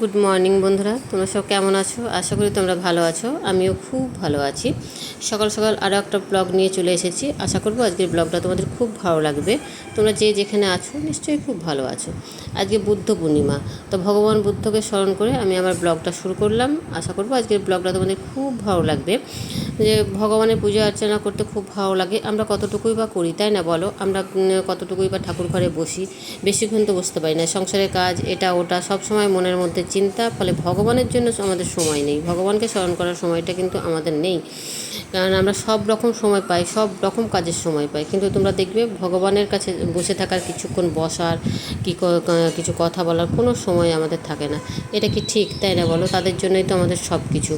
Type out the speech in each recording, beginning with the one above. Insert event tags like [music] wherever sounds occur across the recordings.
Good morning বন্ধুরা। তোমরা সব কেমন আছো? আশা করি তোমরা ভালো আছো। আমিও খুব ভালো আছি। সকাল সকাল আরও একটা ব্লগ নিয়ে চলে এসেছি। আশা করব আজকের ব্লগটা তোমাদের খুব ভালো লাগবে। তোমরা যে যেখানে আছো, নিশ্চয়ই খুব ভালো আছো। আজকে বুদ্ধ পূর্ণিমা। তো ভগবান বুদ্ধকে স্মরণ করে আমি আমার ব্লগটা শুরু করলাম। আশা করব আজকের ব্লগটা তোমাদের খুব ভালো লাগবে। যে ভগবানের পুজো, অর্চনা করতে খুব ভালো লাগে। আমরা কতটুকুই বা করি, তাই না বলো? আমরা কতটুকুই বা ঠাকুর ঘরে বসি, বেশিক্ষণ তো বসতে পারি না। সংসারের কাজ, এটা, ওটা সব সময় মনের মধ্যে চিন্তা, ফলে ভগবানের জন্য আমাদের সময় নেই। ভগবানকে স্মরণ করার সময়টা কিন্তু আমাদের নেই। কারণ আমরা সব রকম সময় পাই, সব রকম কাজের সময় পাই। কিন্তু তোমরা দেখবে ভগবানের কাছে বসে থাকার কিছুক্ষণ বসার, কি কিছু কথা বলার কোনো সময় আমাদের থাকে না। এটা কি ঠিক, তাই না বলো? তাদের জন্যই তো আমাদের সব কিছু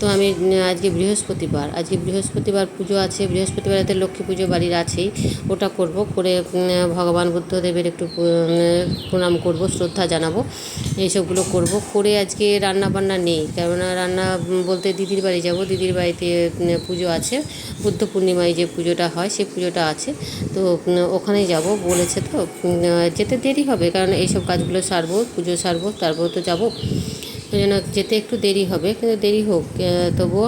তো আমি, আজকে বৃহস্পতিবার আজকে বৃহস্পতিবার পুজো আছে বৃহস্পতিবারেতে লক্ষ্মী পুজো বাড়ির আছেই, ওটা করব, করে ভগবান বুদ্ধদেবের একটু প্রণাম করব, শ্রদ্ধা জানাব, এইসবগুলো করব, করে আজকে রান্না বান্না নেই, কেননা রান্না বলতে দিদির বাড়ি যাব, দিদির বাড়িতে পুজো আছে, বুদ্ধ পূর্ণিমায় যে পুজোটা হয় সেই পুজোটা আছে, তো ওখানেই যাব, বলেছে তো যেতে দেরি হবে, কারণ এইসব কাজগুলো সারবো, পুজো সারবো, তারপর তো যাব জন্য যেতে একটু দেরি হবে, কিন্তু দেরি হোক তবুও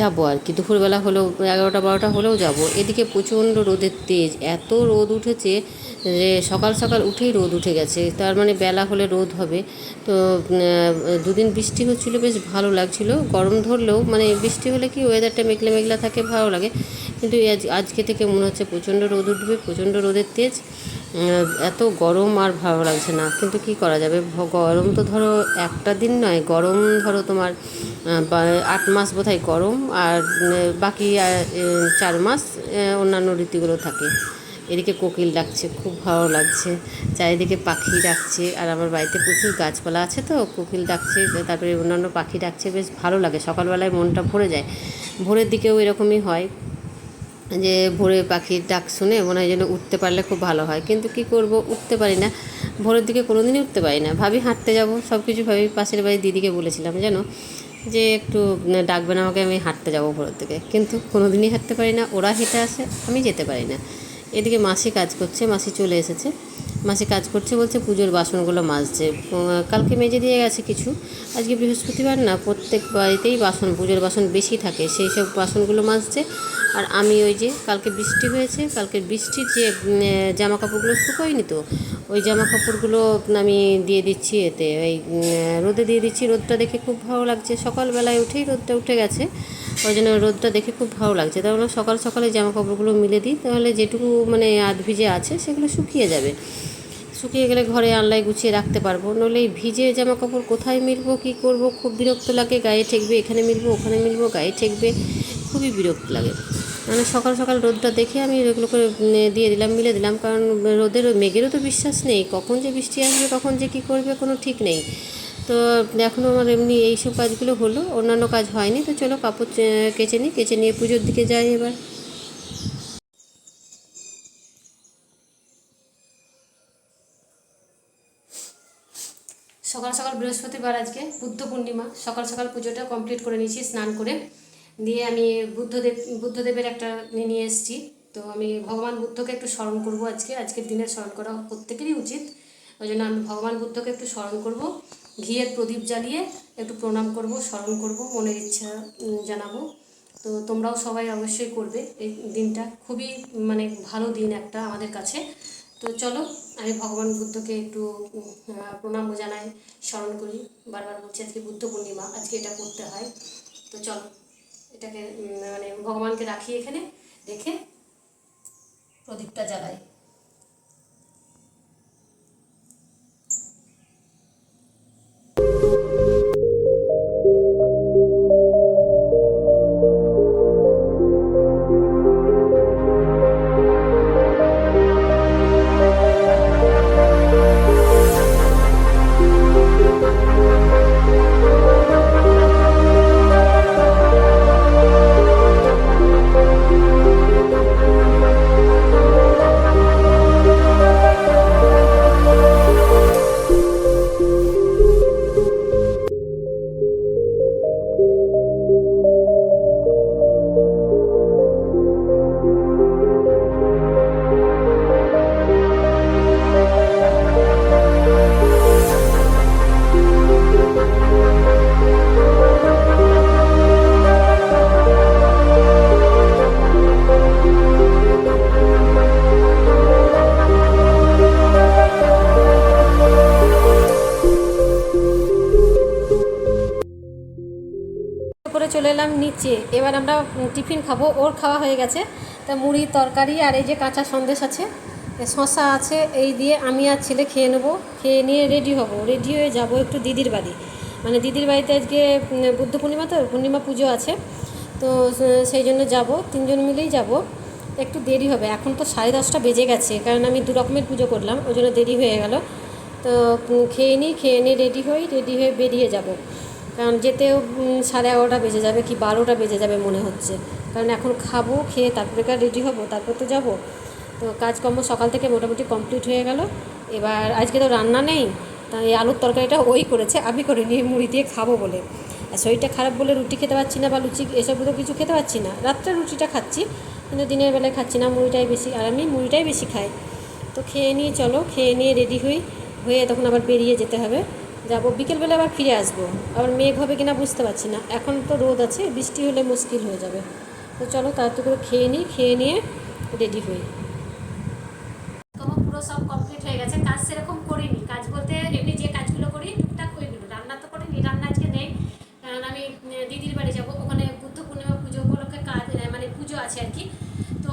যাব আর কি। দুপুরবেলা হলেও, এগারোটা, বারোটা হলেও যাব। এদিকে প্রচণ্ড রোদের তেজ, এত রোদ উঠেছে যে সকাল সকাল উঠেই রোদ উঠে গেছে। তার মানে বেলা হলে রোদ হবে। তো দুদিন বৃষ্টি হচ্ছিল, বেশ ভালো লাগছিল। গরম ধরলেও মানে বৃষ্টি হলে কি ওয়েদারটা মেঘলা মেঘলা থাকে, ভালো লাগে। কিন্তু আজ, আজকে থেকে মনে হচ্ছে প্রচণ্ড রোদ উঠবে, প্রচণ্ড রোদের তেজ। এত গরম আর ভালো লাগছে না। কিন্তু কি করা যাবে? গরম তো ধরো একটা দিন নয়, গরম ধরো তোমার আট মাস বোধহয় গরম আর বাকি চার মাস অন্যান্য ঋতুগুলো থাকে। এদিকে কোকিল ডাকছে, খুব ভালো লাগছে। চারিদিকে পাখি ডাকছে আর আমার বাড়িতে প্রচুর গাছপালা আছে তো, কোকিল ডাকছে, তারপরে অন্যান্য পাখি ডাকছে, বেশ ভালো লাগে। সকালবেলায় মনটা ভরে যায়। ভোরের দিকেও এরকমই হয়। যে ভোরে পাখির ডাক শুনে মনে হয় যেন উঠতে পারলে খুব ভালো হয়। কিন্তু কি করব? উঠতে পারি না। ভোরের দিকে কোনো দিনই উঠতে পারি না। ভাবি হাঁটতে যাব। সব কিছু ভাবি পাশের বাড়ির দিদিকে বলেছিলাম যেন যে একটু ডাকবেন আমাকে, আমি হাঁটতে যাব ভোরের দিকে। কিন্তু কোনো দিনই হাঁটতে পারি না। ওরা হেঁটে আসে, আমি যেতে পারি না। এদিকে মাসি কাজ করছে, মাসি চলে এসেছে। মাসি কাজ করছে বলছে, পুজোর বাসনগুলো মাজছে। কালকে মেজে দিয়ে গেছে কিছু। আজকে বৃহস্পতিবার না, প্রত্যেক বাড়িতেই বাসন, পুজোর বাসন বেশি থাকে। সেই সব বাসনগুলো মাজছে। আর আমি ওই যে, কালকে বৃষ্টি হয়েছে, কালকে বৃষ্টির যে জামা কাপড়গুলো শুকোয়নি তো, ওই জামা কাপড়গুলো আমি দিয়ে দিচ্ছি এতে। ওই রোদে দিয়ে দিচ্ছি। রোদটা দেখে খুব ভালো লাগছে। সকালবেলায় উঠেই রোদটা উঠে গেছে। ওই জন্য রোদটা দেখে খুব ভালো লাগছে। তাহলে সকাল সকালে জামা কাপড়গুলো মিলে দিই, তাহলে যেটুকু মানে আধ ভিজে আছে, সেগুলো শুকিয়ে যাবে। শুকিয়ে গেলে ঘরে আনলায় গুছিয়ে রাখতে পারব। নইলে ভিজে জামা কাপড় কোথায় মিলবো, কী করব? খুব বিরক্ত লাগে, গায়ে ঠেকবে, এখানে মিলবো, ওখানে মিলবো, গায়ে ঠেকবে। খুবই বিরক্ত লাগে। মানে সকাল সকাল রোদটা দেখে আমি এগুলো করে দিয়ে দিলাম, মিলে দিলাম। কারণ রোদের, মেঘেরও তো বিশ্বাস নেই। কখন যে বৃষ্টি আসবে, কখন যে কী করবে, কোনো ঠিক নেই। তো এখনও আমার এমনি এইসব কাজগুলো হলো। অন্যান্য কাজ হয়নি। তো চলো কাপড় কেচে নিই। কেচে নিয়ে পুজোর দিকে যাই এবার। সকাল সকাল বৃহস্পতিবার আজকে বুদ্ধ পূর্ণিমা। সকাল সকাল পুজোটা কমপ্লিট করে নিয়েছি, স্নান করে। দিয়ে আমি বুদ্ধদেব, বুদ্ধদেবের একটা নিয়ে এসেছি। তো আমি ভগবান বুদ্ধকে একটু স্মরণ করব আজকে। আজকের দিনে স্মরণ করা প্রত্যেকেরই উচিত। ওই জন্য আমি ভগবান বুদ্ধকে একটু স্মরণ করব, ঘিয়ের প্রদীপ জ্বালিয়ে একটু প্রণাম করব, স্মরণ করব, মনের ইচ্ছা জানাব। তো তোমরাও সবাই অবশ্যই করবে এই দিনটা। খুবই মানে ভালো দিন একটা আমাদের কাছে। তো চলো, আমি ভগবান বুদ্ধকে একটু প্রণাম জানাই, স্মরণ করি। বারবার বলছি আজকে বুদ্ধ পূর্ণিমা, আজকে এটা করতে হয়। তো চলো, এটাকে মানে ভগবানকে রাখি এখানে, রেখে প্রদীপটা জ্বালাই। চলে এলাম নিচে এবার আমরা টিফিন খাব। ওর খাওয়া হয়ে গেছে। তা মুড়ি, তরকারি আর এই যে কাঁচা সন্দেশ আছে শশা আছে, এই দিয়ে আমি আর ছেলে খেয়ে নেব। খেয়ে নিয়ে রেডি হব। রেডি হয়ে যাব একটু দিদির বাড়ি। মানে দিদির বাড়িতে আজকে বুদ্ধ পূর্ণিমা তো, পূর্ণিমা পুজো আছে। তো সেই জন্য যাব। তিনজন মিলেই যাব। একটু দেরি হবে। এখন তো সাড়ে দশটা বেজে গেছে, কারণ আমি দু রকমের পুজো করলাম। ওই জন্য দেরি হয়ে গেল। তো খেয়ে নিই, খেয়ে নিয়ে রেডি হই রেডি হয়ে বেরিয়ে যাব। কারণ যেতেও সাড়ে এগারোটা বেজে যাবে কি বারোটা বেজে যাবে মনে হচ্ছে। কারণ এখন খাব, খেয়ে তারপরে রেডি হব? তারপর তো যাব। তো কাজকর্ম সকাল থেকে মোটামুটি কমপ্লিট হয়ে গেল। এবার আজকে তো রান্না নেই, তাই এই আলুর তরকারিটা ওই করেছে, আমি করে নিয়ে মুড়ি দিয়ে খাব বলে। আর শরীরটা খারাপ বলে রুটি খেতে পারছি না বা লুচি এসবগুলো কিছু খেতে পারছি না। রাত্রে রুটিটা খাচ্ছি, কিন্তু দিনের বেলায় খাচ্ছি না, মুড়িটাই বেশি, আর আমি মুড়িটাই বেশি খাই। তো খেয়ে নিয়ে চলো, খেয়ে নিয়ে রেডি হই, হয়ে তখন আবার বেরিয়ে যেতে হবে। যাব। বিকেলবেলা আবার ফিরে আসব। আবার মেঘ হবে কিনা বুঝতে পারছি না। এখন তো রোদ আছে, বৃষ্টি হলে মুশকিল হয়ে যাবে। তো চলো তাড়াতাড়ি করে খেয়ে নিই, খেয়ে নিয়ে রেডি হই। কাজকর্ম পুরো সব কমপ্লিট হয়ে গেছে। কাজ সেরকম করিনি। কাজ এমনি যে কাজগুলো করি, টুকটাক রান্না তো রান্না আজকে নেই। কারণ আমি দিদির বাড়ি যাব। ওখানে বুদ্ধ পূর্ণিমা পুজো উপলক্ষে কাজ মানে পুজো আছে আর কি। তো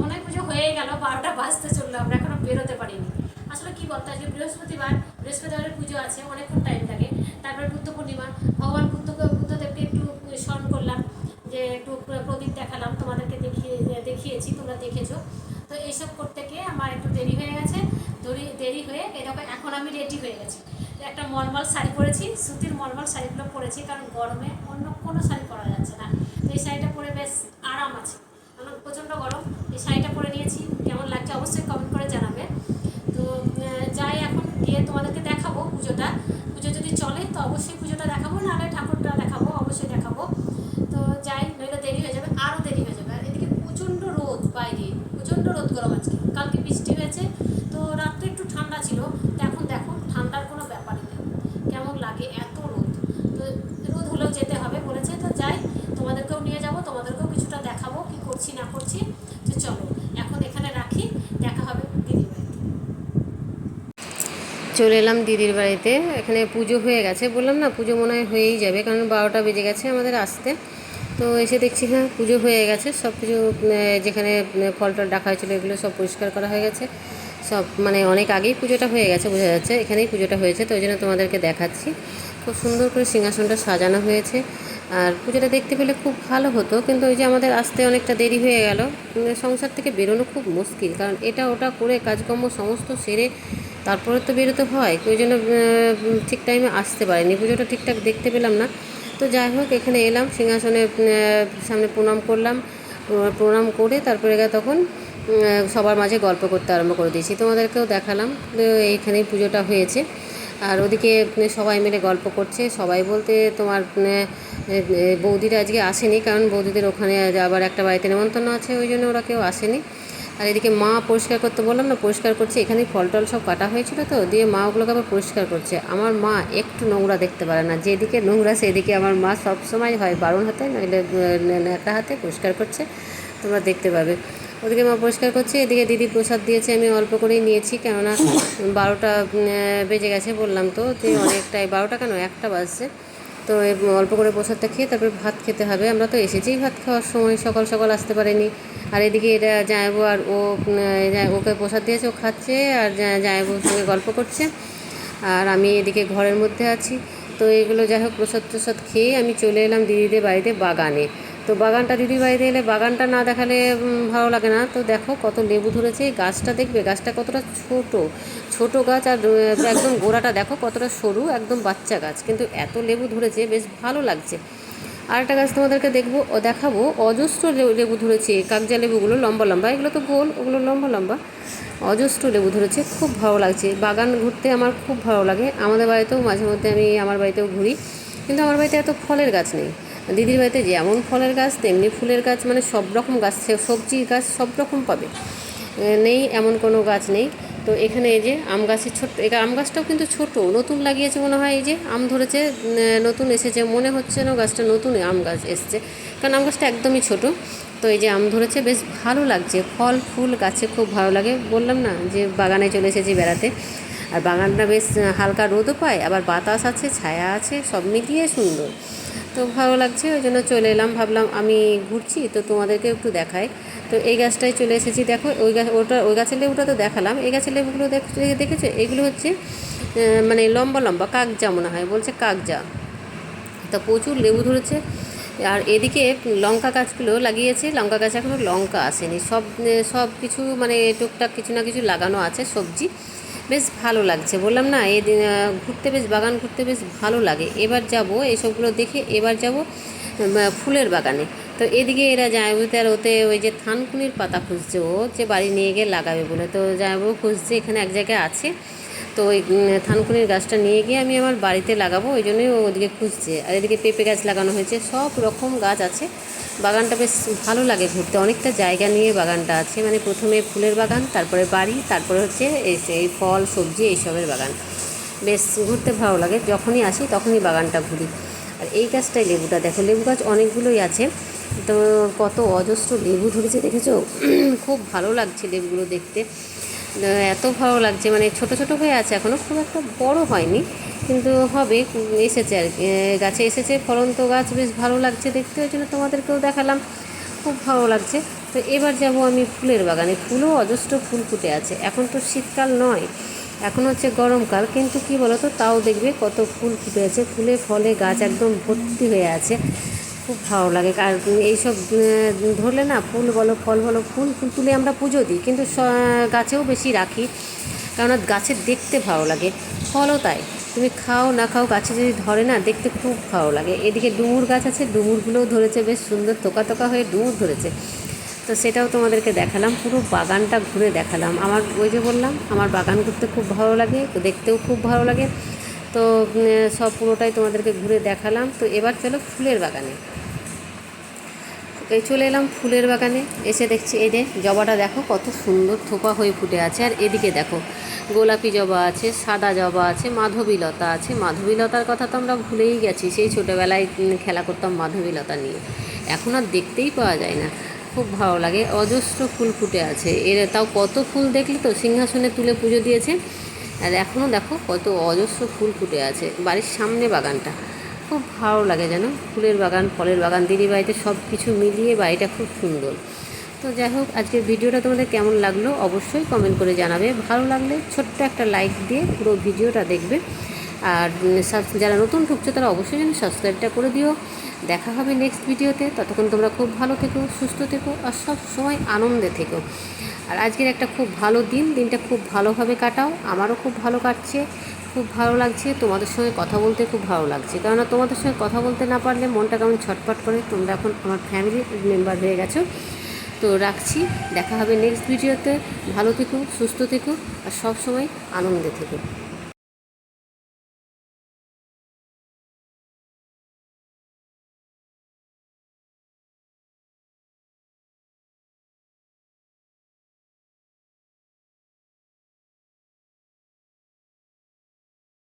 মনে হয় পুজো গেল। বারোটা বাজতে চলল। আমরা এখনও বেরোতে পারিনি। আসলে কি বলতো, আজকে বৃহস্পতিবার। বৃহস্পতিবারের পুজো আছে, অনেকক্ষণ টাইম থাকে। তারপরে বুদ্ধ পূর্ণিমা, ভগবান বুদ্ধকে বুদ্ধদেবকে একটু স্মরণ করলাম, যে একটু প্রদীপ দেখালাম, তোমাদেরকে দেখিয়ে দেখিয়েছি, তোমরা দেখেছ। তো এইসব করতে গিয়ে আমার একটু দেরি হয়ে গেছে। দেরি দেরি হয়ে এরকম এখন আমি রেডি হয়ে গেছি। একটা মলমল শাড়ি পরেছি, সুতির মলমল শাড়িগুলো পরেছি, কারণ গরমে অন্য কোনো শাড়ি পরা যাচ্ছে না। তো এই শাড়িটা পরে বেশ আরাম আছে। কারণ প্রচণ্ড গরম, এই শাড়িটা পরে নিয়েছি। কেমন লাগছে অবশ্যই পুজো যদি চলে, তো অবশ্যই পুজোটা দেখাবো, নাহলে ঠাকুরটা দেখাবো, অবশ্যই দেখাবো। তো যাই, নইলে দেরি হয়ে যাবে, আরও দেরি হয়ে যাবে। আর এদিকে প্রচণ্ড রোদ বাইরে, প্রচণ্ড রোদ গরম আজকে। কালকে বৃষ্টি হয়েছে তো রাত্রে একটু ঠান্ডা ছিল তো এখন দেখো ঠান্ডার কোনো ব্যাপারই নেই কেমন লাগে এত রোদ তো রোদ হলেও যেতে হবে বলেছে তো যাই তোমাদেরকেও নিয়ে যাব তোমাদেরকেও কিছুটা দেখাবো কি করছি না করছি তো চলো এখন এখানে রাখি দেখা হবে দিদির বাড়িতে চলে এলাম দিদির বাড়িতে। এখানে পুজো হয়ে গেছে। বললাম না, পুজো মনে হয় হয়েই যাবে, কারণ বারোটা বেজে গেছে আমাদের আসতে। তো এসে দেখছি হ্যাঁ পুজো হয়ে গেছে। সব কিছু যেখানে ফল টল রাখা হয়েছিলো, এগুলো সব পরিষ্কার করা হয়ে গেছে। সব মানে অনেক আগেই পুজোটা হয়ে গেছে, বোঝা যাচ্ছে। এখানেই পুজোটা হয়েছে, তো ওই জন্য তোমাদেরকে দেখাচ্ছি। খুব সুন্দর করে সিংহাসনটা সাজানো হয়েছে। আর পুজোটা দেখতে পেলে খুব ভালো হতো, কিন্তু ওই যে আমাদের আসতে অনেকটা দেরি হয়ে গেল। সংসার থেকে বেরোনো খুব মুশকিল, কারণ এটা ওটা করে কাজকর্ম সমস্ত সেরে তারপরে তো বেরোতে হয়, ওই জন্য ঠিক টাইমে আসতে পারেনি। পুজোটা ঠিকঠাক দেখতে পেলাম না। তো যাই হোক, এখানে এলাম, সিংহাসনে সামনে প্রণাম করলাম। প্রণাম করে তারপরে তখন সবার মাঝে গল্প করতে আরম্ভ করে দিয়েছি। তোমাদেরকেও দেখালাম এইখানেই পুজোটা হয়েছে। আর ওদিকে সবাই মিলে গল্প করছে। সবাই বলতে তোমার বৌদিরা আজকে আসেনি কারণ বৌদিদের ওখানে আবার একটা বাড়িতে নেমন্তন্ন আছে, ওই জন্য ওরা কেউ আসেনি। আর এদিকে মা পরিষ্কার করতে বললাম না, পরিষ্কার করছে। এখানে ফল টল সব কাটা হয়েছিল তো, দিয়ে মা ওগুলোকে আবার পরিষ্কার করছে। আমার মা একটু নোংরা দেখতে পারে না, যেদিকে নোংরা সেদিকে আমার মা সব সময় হয় বারণ হাতে, নইলে একটা হাতে পরিষ্কার করছে। তোমরা দেখতে পাবে। ওদিকে মা পরিষ্কার করছে, এদিকে দিদি প্রসাদ দিয়েছে, আমি অল্প করেই নিয়েছি, কেননা বারোটা বেজে গেছে বললাম তো যে অনেকটাই, বারোটা কেন? একটা বাজছে। তো অল্প করে প্রসাদটা খেয়ে তারপরে ভাত খেতে হবে। আমরা তো এসেছি ভাত খাওয়ার সময়, সকাল সকাল আসতে পারিনি। আর এদিকে এটা জায়বু আর ও ওকে প্রসাদ দিয়েছে, ও খাচ্ছে আর জায়বুর সঙ্গে গল্প করছে। আর আমি এদিকে ঘরের মধ্যে আছি। তো এগুলো যাই হোক প্রসাদ প্রসাদ খেয়ে আমি চলে এলাম দিদিদের বাড়িতে বাগানে। তো বাগানটা দিদির বাড়িতে এলে বাগানটা না দেখালে ভালো লাগে না। তো দেখো কত লেবু ধরেছে, এই গাছটা দেখবে, গাছটা কতটা ছোট। ছোট গাছ আর একদম গোড়াটা দেখো কতটা সরু, একদম বাচ্চা গাছ। কিন্তু এত লেবু ধরেছে, বেশ ভালো লাগছে। আর একটা গাছ তোমাদেরকে দেখব, ও দেখাবো, অজস্র লেবু ধরেছে কাকজা লেবুগুলো, লম্বা লম্বা, এগুলো তো গোল, ওগুলো লম্বা লম্বা। অজস্র লেবু ধরেছে, খুব ভালো লাগছে। বাগান ঘুরতে আমার খুব ভালো লাগে। আমাদের বাড়িতেও মাঝে মধ্যে আমি, আমার বাড়িতেও ঘুরি। কিন্তু আমার বাড়িতে এত ফলের গাছ নেই। দিদির বাড়িতে যেমন ফলের গাছ, তেমনি ফুলের গাছ মানে সব রকম গাছ সবজির গাছ সব রকম পাবে। নেই, এমন কোনো গাছ নেই। তো এখানে এই যে আম গাছের ছোট্ট এই আম গাছটাও কিন্তু ছোট, নতুন লাগিয়েছে মনে হয় এই যে, আম ধরেছে নতুন এসেছে, মনে হচ্ছে না গাছটা নতুন আম গাছ এসছে। কারণ আম গাছটা একদমই ছোট, তো এই যে আম ধরেছে, বেশ ভালো লাগছে। ফল, ফুল গাছে খুব ভালো লাগে। বললাম না যে বাগানে চলে এসেছি বেড়াতে। আর বাগানটা বেশ হালকা রোদও পায়, আবার বাতাস আছে, ছায়া আছে, সব মিলিয়ে সুন্দর। তো ভালো লাগছে, ওই জন্য চলে এলাম। ভাবলাম আমি ঘুরছি, তো তোমাদেরকে একটু দেখাই। তো এই গাছটায় চলে এসেছি, দেখো, ওই গাছ ওটা, ওই গাছের লেবুটা তো দেখালাম। এই গাছের লেবুগুলো দেখ- দেখেছ? এগুলো হচ্ছে মানে লম্বা লম্বা, কাকজা মনে হয়, বলছে কাকজা। তা প্রচুর লেবু ধরেছে। আর এদিকে লঙ্কা গাছগুলো লাগিয়েছে। লঙ্কা গাছ এখনও লঙ্কা আসেনি। সব সব কিছু মানে টুকটাক কিছু না কিছু লাগানো আছে সবজি। বেশ ভালো লাগছে। বললাম না এই ঘুরতে বেশ, বাগান ঘুরতে বেশ ভালো লাগে। এবার যাব, এসবগুলো দেখে এবার যাব ফুলের বাগানে। তো এদিকে এরা জামাইবাবুতে আর ওতে ওই যে থানকুনির পাতা খুঁজছে, ও যে বাড়ি নিয়ে গিয়ে লাগাবে বলে। তো জামাইবাবু খুঁজছে, এখানে এক জায়গায় আছে। তো ওই থানকুনির গাছটা নিয়ে গিয়ে আমি আমার বাড়িতে লাগাবো, ওই জন্যই ওদিকে খুঁজছে। আর এদিকে পেঁপে গাছ লাগানো হয়েছে, সব রকম গাছ আছে। বাগানটা বেশ ভালো লাগে ঘুরতে, অনেকটা জায়গা নিয়ে বাগানটা আছে। মানে প্রথমে ফুলের বাগান, তারপরে বাড়ি, তারপরে হচ্ছে এই ফল, সবজি, এইসবের বাগান। বেশ ঘুরতে ভালো লাগে, যখনই আসি তখনই বাগানটা ঘুরি। আর এই গাছটাই লেবুটা, দেখো লেবু গাছ অনেকগুলোই আছে। তো কত অজস্র লেবু ধরেছে, দেখেছ? [clears throat] খুব ভালো লাগছে লেবুগুলো দেখতে। এত ভালো লাগছে। মানে ছোট ছোট হয়ে আছে এখনও খুব একটা বড় হয়নি, কিন্তু হবে, এসেছে আর। গাছে এসেছে, ফলন্ত গাছ, বেশ ভালো লাগছে দেখতে, ওই জন্য তোমাদেরকেও দেখালাম, খুব ভালো লাগছে। তো এবার যাব আমি ফুলের বাগানে। ফুলও অজস্র ফুল ফুটে আছে। এখন তো শীতকাল নয়, এখন হচ্ছে গরমকাল, কিন্তু কি বলতো, তাও দেখবে কত ফুল ফুটে আছে। ফুলে ফলে গাছ একদম ভর্তি হয়ে আছে। খুব ভালো লাগে। আর এইসব ধরলে না ফুল বলো, ফল বলো, ফুল ফুল তুলে আমরা পুজো দিই। কিন্তু গাছেও বেশি রাখি। কারণ গাছের দেখতে ভালো লাগে। ফলও তাই। তুমি খাও না খাও, গাছে যদি ধরে না, দেখতে খুব ভালো লাগে। এদিকে ডুমুর গাছ আছে, ডুমুরগুলোও ধরেছে, বেশ সুন্দর তোকা তোকা হয়ে ডুমুর ধরেছে। তো সেটাও তোমাদেরকে দেখালাম, পুরো বাগানটা ঘুরে দেখালাম। আমার, ওই যে বললাম, আমার বাগান ঘুরতে খুব ভালো লাগে তো দেখতেও খুব ভালো লাগে। তো সব পুরোটাই তোমাদেরকে ঘুরে দেখালাম। তো এবার চলো ফুলের বাগানে। এই চলে এলাম ফুলের বাগানে। এসে দেখছি এই যে জবাটা দেখো, কত সুন্দর থোপা হয়ে ফুটে আছে। আর এদিকে দেখো, গোলাপি জবা আছে, সাদা জবা আছে, মাধবীলতা আছে। মাধবীলতার কথা তো আমরা ভুলেই গেছি, সেই ছোটোবেলায় খেলা করতাম মাধবীলতা নিয়ে। এখন আর দেখতেই পাওয়া যায় না, খুব ভালো লাগে। অজস্র ফুল ফুটে আছে। এর তাও কত ফুল দেখলি তো? সিংহাসনে তুলে পুজো দিয়েছে। আর এখনও দেখো কত অজস্র ফুল ফুটে আছে, বাড়ির সামনে বাগানটা। খুব ভালো লাগে যেন ফুলের বাগান, ফলের বাগান দিদি বাড়িতে সব কিছু মিলিয়ে বাড়িটা খুব সুন্দর। তো যাই হোক, আজকের ভিডিওটা তোমাদের কেমন লাগল অবশ্যই কমেন্ট করে জানাবে। ভালো লাগলে ছোট্ট একটা লাইক দিয়ে পুরো ভিডিওটা দেখবে। আর যারা নতুন ঢুকছো তারা অবশ্যই যেন সাবস্ক্রাইবটা করে দিও। দেখা হবে নেক্সট ভিডিওতে। ততক্ষণ তোমরা খুব ভালো থেকো, সুস্থ থেকো আর সব সময় আনন্দে থেকো। আর আজকের একটা খুব ভালো দিন। দিনটা খুব ভালোভাবে কাটাও। আমারও খুব ভালো কাটছে। খুব ভালো লাগছে, তোমাদের সঙ্গে কথা বলতে খুব ভালো লাগছে। কেননা তোমাদের সঙ্গে কথা বলতে না পারলে মনটা কেমন ছটফট করে, তোমরা এখন আমার ফ্যামিলি মেম্বার হয়ে গেছো। তো রাখছি, দেখা হবে নেক্সট ভিডিওতে ভালো থেকো, সুস্থ থেকো, আর সবসময় আনন্দে থেকো।